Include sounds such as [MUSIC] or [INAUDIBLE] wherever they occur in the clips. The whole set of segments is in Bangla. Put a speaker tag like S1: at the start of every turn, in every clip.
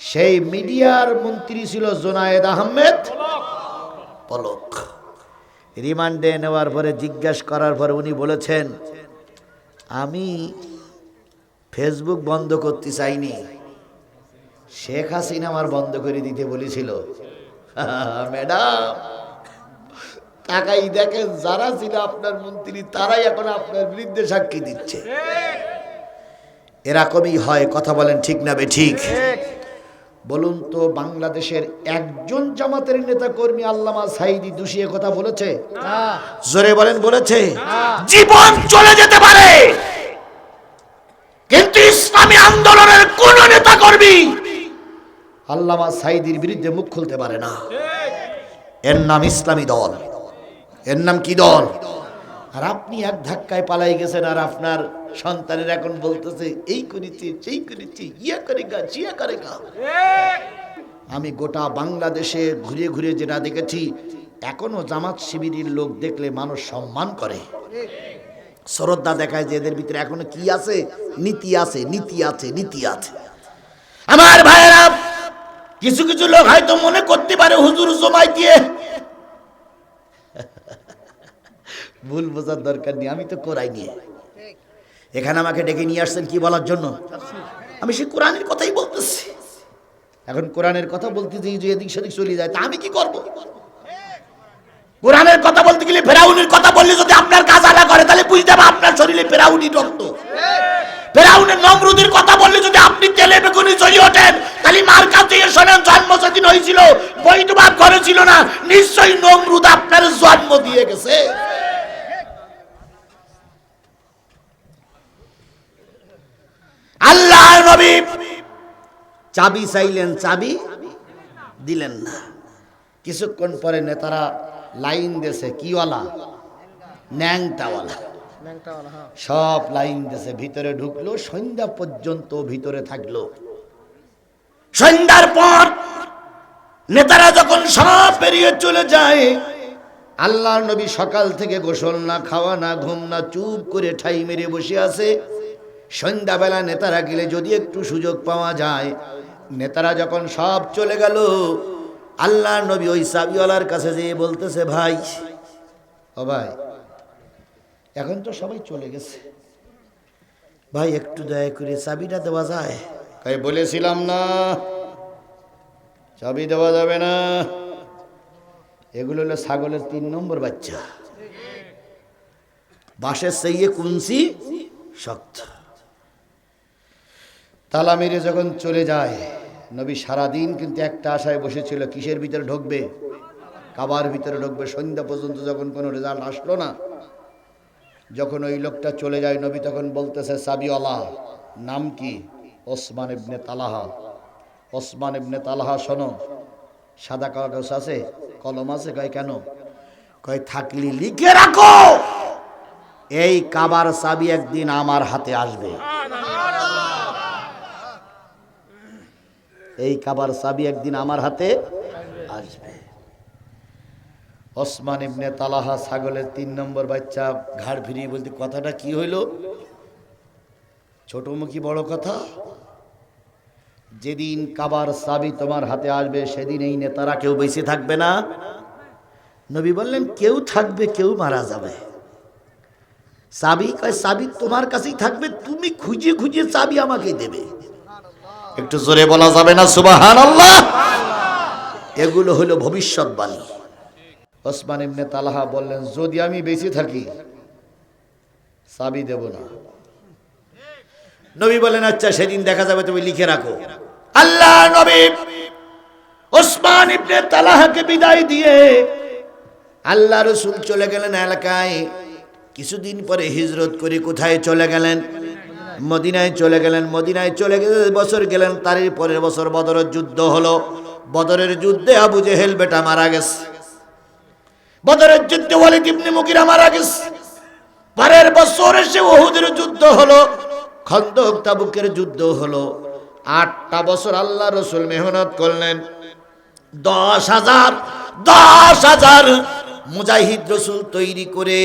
S1: সেই মিডিয়ার মন্ত্রী ছিল জোনায়েদ আহমেদ। পলক। রিমান্ডে নেওয়ার পরে, জিজ্ঞাসা করার পরে উনি বলেছেন, আমি ফেসবুক বন্ধ করতে চাইনি। শেখ হাসিনা আমার বন্ধ করে দিতে বলেছিল। [LAUGHS] ম্যাডাম, তাকাই দেখেন, যারা ছিল আপনার মন্ত্রী, তারাই এখন আপনার বিরুদ্ধে সাক্ষী দিচ্ছে। এরকমই হয়, কথা বলেন ঠিক না বে ঠিক। বলুন তো বাংলাদেশের একজন জামাতের নেতা কর্মী আল্লামা সাইদি দুষিয়ে কথা বলেছে? জোরে বলেন বলেছে? জীবন চলে যেতে পারে। কিন্তু ইসলামী আন্দোলনের কোন নেতা কর্মী আল্লামা সাইদির বিরুদ্ধে মুখ খুলতে পারে না। এর নাম ইসলামী দল। এর নাম কি দল? আর আপনি এক ধাক্কায় পালাই গেছেন আর আপনার সন্তানের এখন বলতেছে, এই করেছি, সেই করেছি, ইয়া করে গা, জিয়া করে গা। আমি গোটা বাংলাদেশে ঘুরে ঘুরে যেটা দেখেছি, এখনও জামাত শিবিরের লোক দেখলে মানুষ সম্মান করে। শ্রদ্ধা দেখায় যে এদের ভিতরে এখনও কি আছে? নীতি আছে নীতি আছে নীতি আছে। আমার ভাইয়েরা, কিছু কিছু লোক হয়তো মনে করতে পারে হুজুর জমাই দিয়ে ভুল বোঝার দরকার নেই, আমি তো কোরাই নিয়ে। এখানে আমাকে ডেকে নিয়ে আসছেন কি বলার জন্য? আমি সে কোরআনের কথাই বলতেছি। এখন কোরআনের কথা বলতে যে এদিক সেদিক চলে যায়, তা আমি কি করব? কোরআনের কথা বলতে গেলে ফেরাউনের কথা বললে যদি আপনার কাজ আলা করে, তাহলে বুঝতে হবে আপনার শরীরে ফেরাউনি রক্ত। ফেরাউনের নমরুদের কথা বললে যদি আপনি তেলে বেগুনি চলে ওঠেন, তাহলে মার কাছে শোনেন, জন্ম সেদিন হয়েছিল। বৈধবাদ করেছিল না, নিশ্চয়ই নমরুদ আপনার জন্ম দিয়ে গেছে। আল্লাহ নবী। চাবি চাইলেন চাবি দিলেন না। কিছুক্ষণ পরে নেতারা লাইন দেশে কিওয়ালা? ন্যাংটাওয়ালা। সব লাইন দেশে ভিতরে ঢুকলো সন্ধ্যা পর্যন্ত ভিতরে থাকল। সন্ধ্যার পর নেতারা যখন সব পেরিয়ে চলে যায় আল্লাহর নবী সকাল থেকে গোসল না খাওয়া না ঘুম না চুপ করে ঠাই মেরে বসে আছে। সন্ধ্যাবেলা নেতারা গেলে যদি একটু সুযোগ পাওয়া যায়, নেতারা যখন সব চলে গেল আল্লাহ নবী ওই সাবিওয়ালার কাছে যেয়ে বলতেছে, ভাই, ও ভাই, এখন তো সবাই চলে গেছে। ভাই, একটু দয়া করে চাবিটা দেওয়া যায়? তাই বলেছিলাম না, চাবি দেওয়া যাবে না। এগুলো হলো ছাগলের তিন নম্বর বাচ্চা। বাঁশের সেইয়ে কুঞ্চি শক্ত। তালা মেরে যখন চলে যায়, নবী সারাদিন কিন্তু একটা আশায় বসেছিল, কিসের ভিতরে ঢুকবে? কাবার ভিতরে ঢুকবে। সন্ধ্যা পর্যন্ত যখন কোনো রেজাল্ট আসলো না, যখন ওই লোকটা চলে যায়, নবী তখন বলতেছে, সাবিওয়ালা, নাম কি? ওসমান ইবনে তালাহা। ওসমান ইবনে তালাহা, শোনো, সাদা কাগজ আছে, কলম আছে, কয় কেন? কয়, থাকলি লিখে রাখো, এই কাবার চাবি একদিন আমার হাতে আসবে। এই কাবার চাবি একদিন আমার হাতে আসবে। ওসমান ইবনে তালাহা ছাগলের তিন নম্বর বাচ্চা ঘাড় ফিরিয়ে বলতে, কথাটা কি হইল? ছোট মুখী বড় কথা। যেদিন কাবার চাবি তোমার হাতে আসবে, সেদিন এই নেতারা কেউ বেঁচে থাকবে না। নবী বললেন, কেউ থাকবে, কেউ মারা যাবে। চাবি কয় চাবি তোমার কাছেই থাকবে, তুমি খুঁজে খুঁজে চাবি আমাকে দেবে। একটু জোরে বলা যাবে না? সুবাহান আল্লাহ এগুলো হলো ভবিষ্যৎবাণী। ওসমান ইবনে তালাহা বললেন, যদি আমি বেঁচে থাকি, চাবি দেব না। নবী বলেন আচ্ছা সেদিন দেখা যাবে, তুমি লিখে রাখো। আল্লাহ নবী ওসমান ইবনে তালাহাকে বিদায় দিয়ে আল্লাহ রসুল চলে গেলেন এলাকায়। কিছুদিন পরে হিজরত করে কোথায় চলে গেলেন? মদিনায় চলে গেলেন, মদিনায় চলে গেলে বছর গেলেন, তারই পরের বছর বদরের যুদ্ধ হলো। বদরের যুদ্ধে আবু জেহেল বেটা মারা গেছে। বদরের যুদ্ধে ওয়ালিদ ইবনে মুগিরা মারা গেছে। পরের বছর এসে ওহুদের যুদ্ধ হলো, খন্দক তাবুকের যুদ্ধ হলো। আটটা বছর আল্লাহ রসুল মেহনত করলেন। দশ হাজার দশ হাজার মুজাহিদ রসুল তৈরি করে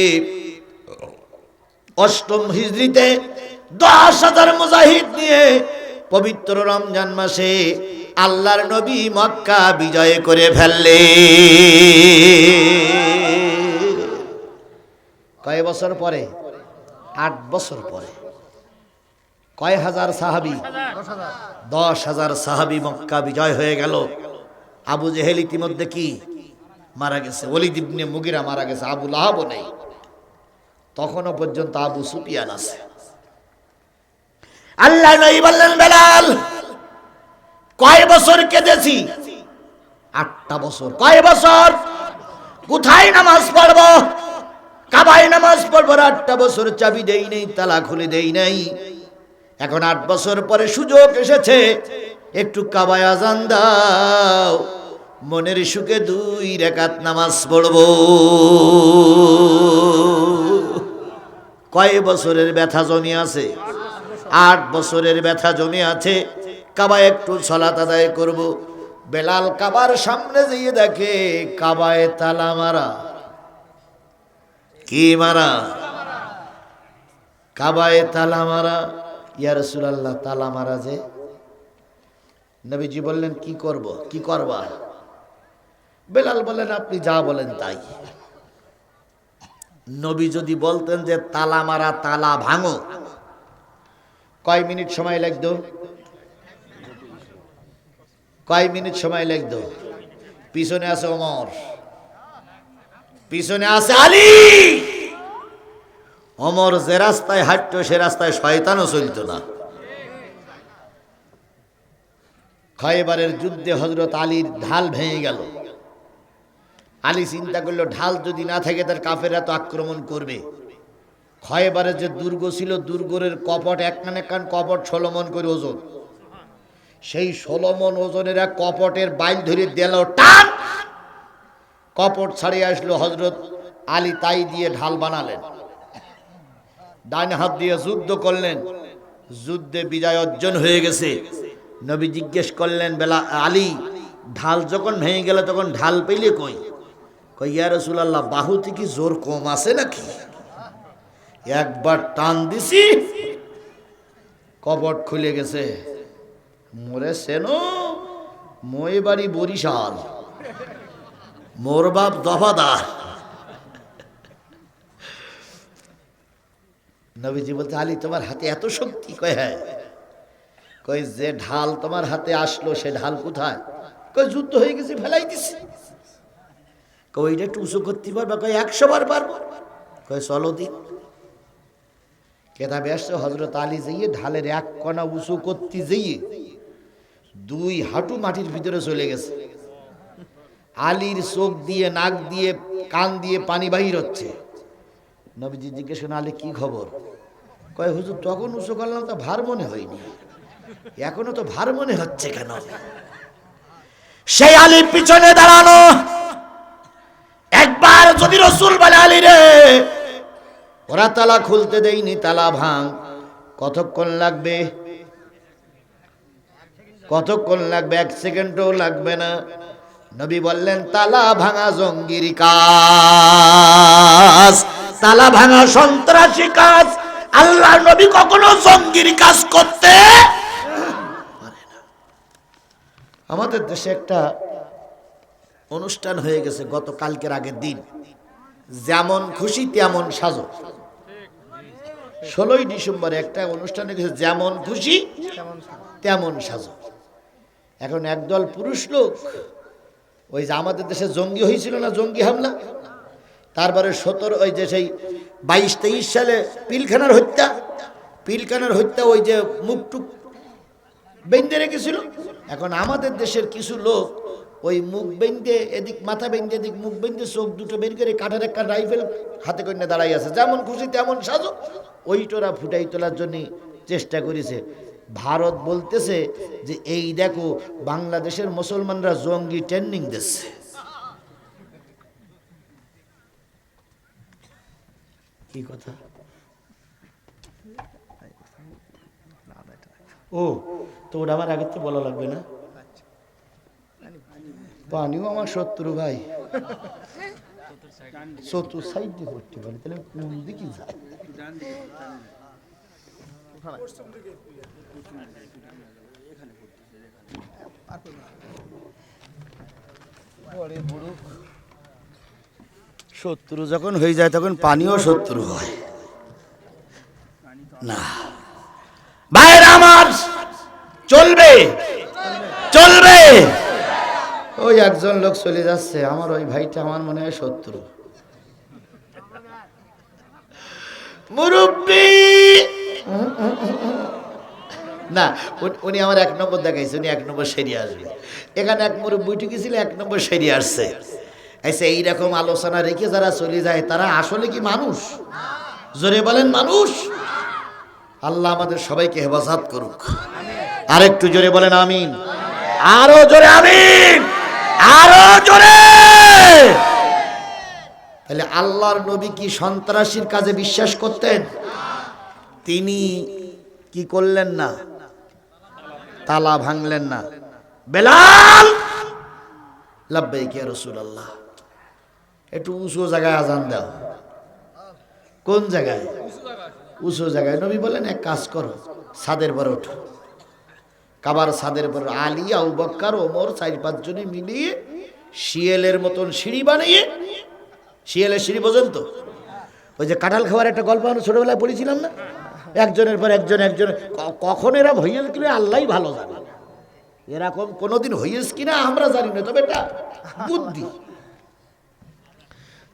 S1: অষ্টম হিজড়িতে দশ হাজার মুজাহিদ নিয়ে পবিত্র রমজান মাসে আল্লাহর নবী মক্কা বিজয় করে ফেললে। কয় বছর পরে? আট বছর পরে। কয় হাজার সাহাবি? দশ হাজার সাহাবি মক্কা বিজয় হয়ে গেল। আবু জেহেল ইতিমধ্যে কি? মারা গেছে। অলিদ ইবনে মুগিরা মারা গেছে। আবু লাহাবও নেই। তখনও পর্যন্ত আবু সুপিয়ান আছে। আল্লাহ নই বললেন, বেলাল, কয় বছর কেঁদেছি? আটটা বছর। কয় বছর? কোথায় নামাজ পড়ব? কাবায় নামাজ পড়ব? আটটা বছর চাবি দেই নেই, তালা খুলে দেই নাই। এখন আট বছর পরে সুযোগ এসেছে। একটু কাবায় আজান দাও, মনের সুখে দুই রেখাত নামাজ পড়ব। কয় বছরের ব্যথা জমি আছে? আট বছরের ব্যথা জমি আছে, কাবা একটু সলাত আদায় করব। বেলাল কাবার সামনে যেয়ে দেখে, কাবায় তালা মারা। কি মারা? কাবায় তালা মারা। ইয়া রাসূলুল্লাহ, তালা মারা যে। নবীজি বললেন, কি করব? কি করবা? বেলাল বলেন আপনি যা বলেন তাই। নবী যদি বলতেন যে, তালা মারা, তালা ভাঙো। কয় মিনিট সময় লাগতো? কয় মিনিট সময় লাগতো? পিছনে আছে অমর পিছনে আছে আলী। অমর যে রাস্তায় হাঁটতো, সে রাস্তায় শয়তানও চলত না। খয়েবারের যুদ্ধে হজরত আলীর ঢাল ভেঙে গেল। আলী চিন্তা করল, ঢাল যদি না থাকে, তার কাফেরা তো আক্রমণ করবে। খয়বারের যে দুর্গ ছিল, দুর্গের কপট এক কান এক কান কপট ষোলমন করে ওজন। সেই ষোলমন ওজনের এক কপটের বাইল ধরে দিল, টান! কপট ছাড়িয়ে আসলো হজরত আলী তাই দিয়ে ঢাল বানালেন। ডান হাত দিয়ে যুদ্ধ করলেন। যুদ্ধে বিজয় অর্জন হয়ে গেছে। নবী জিজ্ঞেস করলেন, বেলা, আলী, ঢাল যখন ভেঙে গেল তখন ঢাল পেলে কই? কই, ইয়া রসুলাল্লাহ, বাহুতে কি জোর কম আছে নাকি? একবার টান দিছি কপট খুলে গেছে। মোরে সেনো, মই বাড়ি বরিশাল। মোর বাপ দফাদার। নবীজি বলতে আলী, তোমার হাতে এত শক্তি কয় হ্যাঁ কই যে ঢাল তোমার হাতে আসলো, সে ঢাল কোথায়? কই যুদ্ধ হয়ে গেছে, ফেলাই দিছি। কয়, ওইটা একটু উঁচু করতে পারবা কয়, একশো বার পারব। কয়, চলো দিন। কেতাবে আসছে হজরত আলী যেয়ে ঢালের এক কণা উঁচু করতে যেয়ে দুই হাঁটু মাটির ভিতরে চলে গেছে। আলীর চোখ দিয়ে, নাক দিয়ে, কান দিয়ে পানি বাহির হচ্ছে। নবীজি জিজ্ঞেস করেন আলী, কি খবর? কয়, হুজুর, তখন উঁচু করলাম তো ভার মনে হয়নি। এখনও তো ভার মনে হচ্ছে কেন? সেই আলীর পিছনে দাঁড়ানো। একবার যদি রসুল বলে, আলী রে ওরা তালা খুলতে দেয়নি, তালা ভাঙ। কতক্ষণ লাগবে? কতক্ষণ লাগবে? এক সেকেন্ডও লাগবে না। নবী বললেন, তালা ভাঙা জঙ্গির কাজ। তালা ভাঙা সন্ত্রাসী কাজ। আল্লাহ নবী কখনো জঙ্গির কাজ করতে আমাদের দেশে একটা অনুষ্ঠান হয়ে গেছে গত কালকের আগের দিন। যেমন খুশি, তেমন সাজো। ষোলোই ডিসেম্বরে একটা অনুষ্ঠানে গেছে যেমন খুশি তেমন সাজো। এখন একদল পুরুষ লোক ওই যে আমাদের দেশে জঙ্গি হয়েছিল না জঙ্গি হামলা? তারপরে সতেরো ওই যে সেই বাইশ তেইশ সালে পিলখানার হত্যা পিলখানার হত্যা ওই যে মুখটুক বেঁধে রেখেছিল। এখন আমাদের দেশের কিছু লোক ওই মুখ বেঁধে এদিক, মাথা বেঁধে এদিক, মুখ বেঁধে চোখ দুটো বের করে কাঠের একটা রাইফেল হাতে করে দাঁড়াই আছে। যেমন খুশি তেমন সাজো। ওইটোরা ফুটাই তোলার জন্য চেষ্টা করেছে। ভারত বলতেছে যে, এই দেখো, বাংলাদেশের মুসলমানরা জঙ্গি ট্রেনিং দিচ্ছে। কি কথা? ও তো ওটা আমার আগের তো বলা লাগবে না? পানিও আমার শত্রু ভাই। শত্রু সাইড দিয়ে পড়তে পারি, তাহলে কোন দিকে যায়? শত্রু যখন হয়ে যায়, তখন পানিও শত্রু হয়। না। ভাইয়ের আমার, চলবে চলবে। ওই একজন লোক চলে যাচ্ছে, আমার ওই ভাইটা আমার মনে হয় শত্রু। মুরব্বী! না, উনি- আমার এক নম্বর দেখাইছে, উনি এক নম্বর সেরিয়ে আসবে। এখানে এক মুরব্বী ঢুকেছিল, এক নম্বর সেরিয়ে আসছে। আচ্ছা এইরকম আলোচনা রেখে যারা চলে যায়, তারা আসলে কি মানুষ? জোরে বলেন, মানুষ? আল্লাহ আমাদের সবাইকে হেফাজত করুক। আরেকটু জোরে বলেন, আমিন। আরও জোরে, আমিন! আরও জোরে! তাহলে আল্লাহর নবী কি সন্ত্রাসীর কাজে বিশ্বাস করতেন? তিনি কি করলেন না? তালা ভাঙলেন না। বেলাল! লাব্বাইক রসুল আল্লাহ একটু উঁচু জায়গায় আজান দাও। কোন জায়গায়? উঁচু জায়গায়। নবী বলেন, এক কাজ করো, ছাদের পর ওঠো কাবার ছাদের পর আলী আউ বক্কার, ওমর চার পাঁচজনে মিলিয়ে শিয়েলের মতন সিঁড়ি বানিয়ে, শিয়ালের সিঁড়ি পর্যন্ত ওই যে কাঁঠাল খাওয়ার একটা গল্প আমরা ছোটবেলায় পড়েছিলাম না? একজনের পর একজন একজন কখন এরা হইয়েছে কিনা আল্লাহ ভালো জানে। এরকম কোনোদিন হইয়েছে কিনা আমরা জানি না, তবে এটা বুদ্ধি।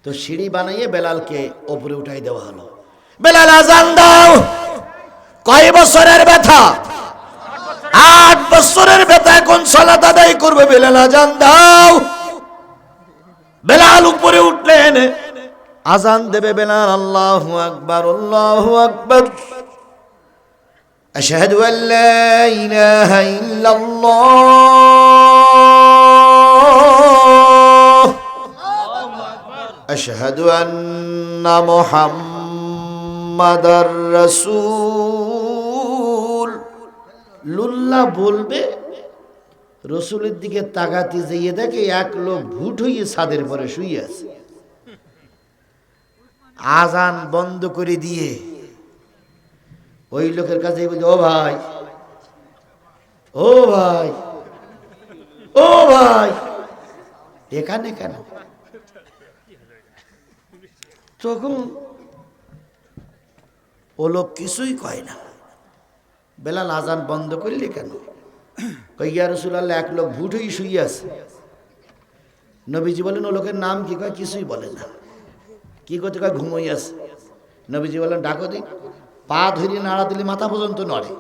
S1: তো সিঁড়ি বানাইয়ে বেলালকে ওপরে উঠাই দেওয়া হলো। বেলাল আজান দাও! কয় বছরের ব্যথা? আট বছরের ব্যথা এখন সালাত আদায় করবে বেলাল আজান দাও বেলাল উপরে উঠলেন আজান দেবে বেলাল আল্লাহ আকবার আল্লাহ আকবার أشهد أن لا إله إلا الله أشهد أن محمد رسول লুল্লা বলবে, রসুলের দিকে তাকাতে যেয়ে দেখে এক লোক ভুট হইয়ে ছাদের পরে শুয়ে আছে। আজান বন্ধ করে দিয়ে ওই লোকের কাছে বলছে, ও ভাই ও ভাই ও ভাই, এখানে কেন? তখন ও লোক কিছুই কয় না। বেলাল আজান বন্ধ করলে কেন? কইয়া রসুল্লাহ এক লোক ভুট হয়ে শুয়ে আছে। নবীজি বলেন ও লোকের নাম কি? কয় কিছুই বলে না। কি করতে? কয় ঘুমোই আছে। নবীজি বলেন ডাকো দিন পা ধরি নাড়া দিলে মাথা পর্যন্ত নড়ে।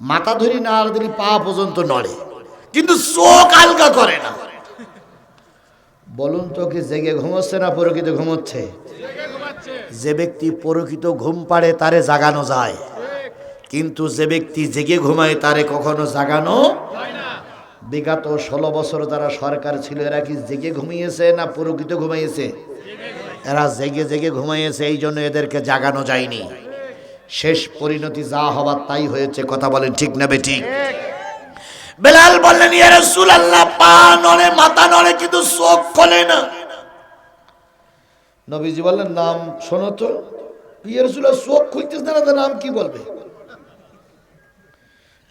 S1: মাথা ধরি নাড়া দিলে পা পর্যন্ত নড়ে। কিন্তু চোখ আলগা করে না। বলুন তো কি জেগে ঘুমোচ্ছে না প্রকৃত ঘুমোচ্ছে। যে ব্যক্তি প্রকৃত ঘুম পাড়ে তারে জাগানো যায়। কিন্তু যে ব্যক্তি জেগে ঘুমায় তারে কখনো জাগানো বিগত ষোলো বছর যারা সরকার ছিল এরা কি জেগে ঘুমিয়েছে না প্রকৃত ঘুমাইয়েছে? এরা জেগে জেগে ঘুমাইয়েছে এই জন্য এদেরকে জাগানো যায়নি। শেষ পরিণতি যা হবার তাই হয়েছে কথা বলেন ঠিক না বে ঠিক বেলাল বললেন ইয়া রাসূলুল্লাহ পা নড়ে মাথা নড়ে কিন্তু চোখ খোলে না। নবীজি বললেন নাম শোনো তো। ইয়া রাসূলুল্লাহ চোখ খুলতেছ না নাম কি বলবে?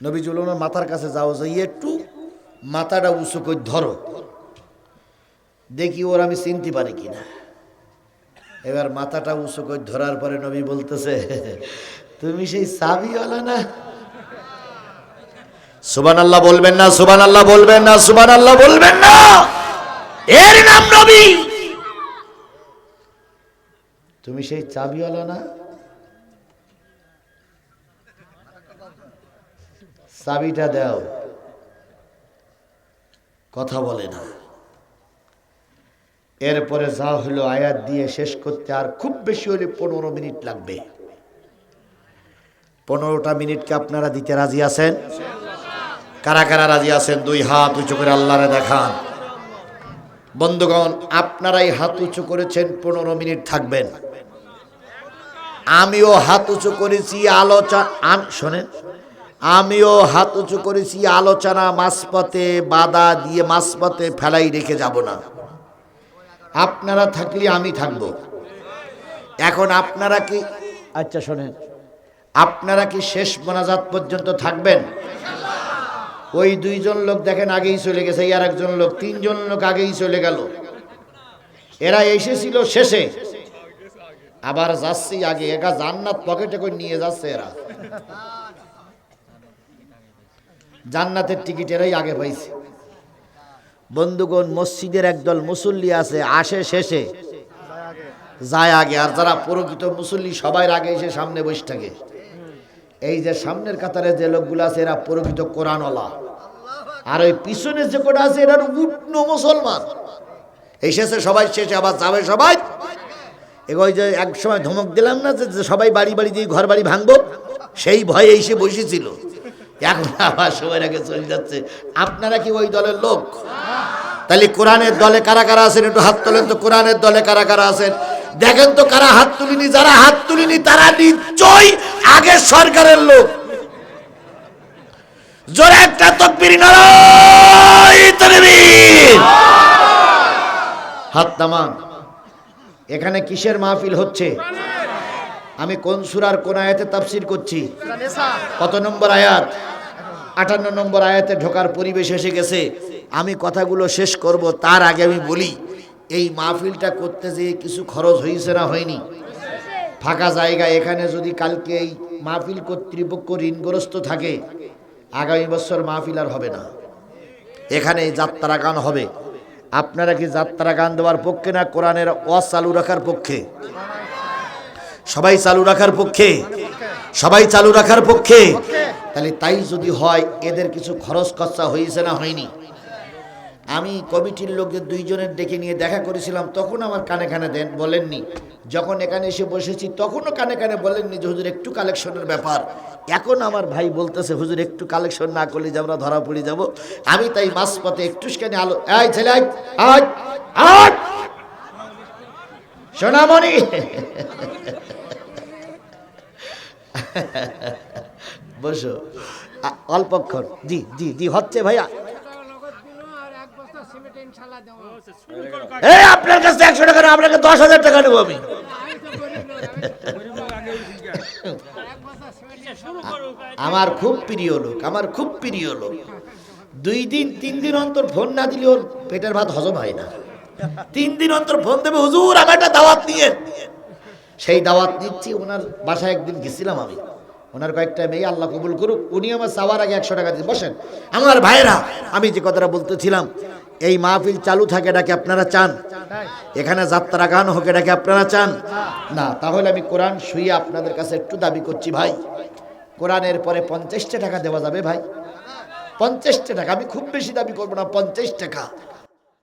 S1: নবীজি বললেন, ওনার মাথার কাছে যাও যে একটু মাথাটা উঁচু করে ধরো। দেখি ওর আমি চিনতে পারি কিনা। এবার মাথাটা উঁচু করে ধরার পরে নবী বলতেছে, তুমি সেই চাবিওয়ালা না? সুবান আল্লাহ বলবেন না সুবান আল্লাহ বলবেন না সুবান আল্লাহ বলবেন না। এর নাম নবী। তুমি সেই চাবিওয়ালা না? চাবিটা দাও। কথা বলে না। এরপরে যা হলো আয়াত দিয়ে শেষ করতে আর খুব বেশি হলে পনেরো মিনিট লাগবে। পনেরোটা মিনিটকে আপনারা দিতে রাজি আছেন? কারা কারা রাজি আছেন? দুই হাত উঁচু করে আল্লাহরে দেখান। বন্ধুগণ, আপনারাই হাত উঁচু করেছেন, পনেরো মিনিট থাকবেন। আমিও হাত উঁচু করেছি, আলোচনা শোনেন। আমিও হাত উঁচু করেছি, আলোচনা মাঝপথে বাধা দিয়ে মাঝপথে ফেলাই রেখে যাব না। আপনারা থাকলে আমি থাকব। এখন আপনারা কি আচ্ছা শোনেন। আপনারা কি শেষ মোনাজাত পর্যন্ত থাকবেন? ওই দুইজন লোক দেখেন আগেই চলে গেছে আর একজন লোক, তিনজন লোক আগেই চলে গেল। এরা এসেছিল শেষে। আবার যাচ্ছি আগে, একা জান্নাত পকেটে করে নিয়ে যাচ্ছে এরা। জান্নাতের টিকিট এরাই আগে পাইছে। বন্ধুগণ, মসজিদের একদল মুসল্লি আছে, আসে শেষে যায় আগে, আর যারা প্রকৃত মুসল্লি সবাই আগে এসে সামনে বসে থাকে। এই যে সামনের কাতারে যে লোকগুলো আছে, এরা প্রকৃত কোরআনওয়ালা। আর ওই পিছনে যে কোটা আছে, এরা উঠন মুসলমান। এসেছে সবাই, শেষে আবার যাবে সবাই। এগোই যে এক সময় ধমক দিলাম না যে সবাই বাড়ি বাড়ি দিয়ে ঘর বাড়ি ভাঙবো, সেই ভয়ে এসে বসেছিল। এখন আবার সবাই আগে চলে যাচ্ছে। আপনারা কি ওই দলের লোক? তাহলে কোরআনের দলে কারা কারা আছেন? একটু হাত তোলেন তো, কোরআনের দলে কারা কারা আছেন? দেখেন তো কারা হাত তুলিনি, যারা হাত তুলিনি, তারা নিশ্চয়ই আগের সরকারের লোক। জোরে একটা তাকবীর হাত নামান। এখানে কিসের মাহফিল হচ্ছে? আমি কোন সুরার কোন আয়াতে তাফসির করছি? কত নম্বর আয়াত? আটান্ন নম্বর আয়াতে ঢোকার পরিবেশ এসে গেছে। আমি কথাগুলো শেষ করব তার আগে আমি বলি এই মাহফিলটা করতে যেয়ে কিছু খরচ হয়েছে না হয়নি? ফাঁকা জায়গা এখানে যদি কালকে এই মাহফিল কর্তৃপক্ষ ঋণগ্রস্ত থাকে আগামী বছর মাহফিল আর হবে না। এখানে যাত্রা গান হবে। আপনারা কি যাত্রা গান দেওয়ার পক্ষে না কোরআনের চালু রাখার পক্ষে? সবাই চালু রাখার পক্ষে। সবাই চালু রাখার পক্ষে। তাহলে তাই যদি হয় এদের কিছু খরচ খরচা হয়েছে না হয়নি? আমি কমিটির লোকদের দুইজনের ডেকে নিয়ে দেখা করেছিলাম তখন আমার কানে কানে দেন বলেননি। যখন এখানে এসে বসেছি তখনও কানে কানে বলেননি যে হুজুর একটু কালেকশনের ব্যাপার। এখন আমার ভাই বলতেছে হুজুর একটু কালেকশন না করলে যে আমরা ধরা পড়ে যাব। আমি তাই মাঝপথে একটুখানি আলো এই ছেলে আয়, আয় আয়। সোনামণি। বসো। অল্পক্ষণ জি জি জি, হচ্ছে ভাইয়া। এই, আপনার কাছে একশো টাকা না, আপনাকে দশ হাজার টাকা নেব আমি। আমার খুব প্রিয় লোক, আমার খুব প্রিয় লোক। দুই দিন, তিন দিন অন্তর ফোন না দিলে ওর পেটের ভাত হজম হয় না। তিন দিন অন্তর ফোন দেবে, হুজুর আমার একটা দাওয়াত নিয়ে। সেই দাওয়াত নিচ্ছি, ওনার বাসায় একদিন গেছিলাম আমি। ওনার কয়েকটা মেয়ে আল্লাহ কবুল করুক উনি আমার চাওয়ার আগে একশো টাকা দিয়ে বসেন, আমার ভাইয়েরা, আমি যে কথাটা বলতেছিলাম, এই মাহফিল চালু থাকে এটাকে আপনারা চান? এখানে যাত্রা গান হোক এটাকে আপনারা চান? না, তাহলে আমি কোরআন শুয়ে আপনাদের কাছে একটু দাবি করছি ভাই। কোরআনের পরে পঞ্চাশটা টাকা দেওয়া যাবে ভাই। পঞ্চাশটা টাকা, আমি খুব বেশি দাবি করব না, পঞ্চাশ টাকা।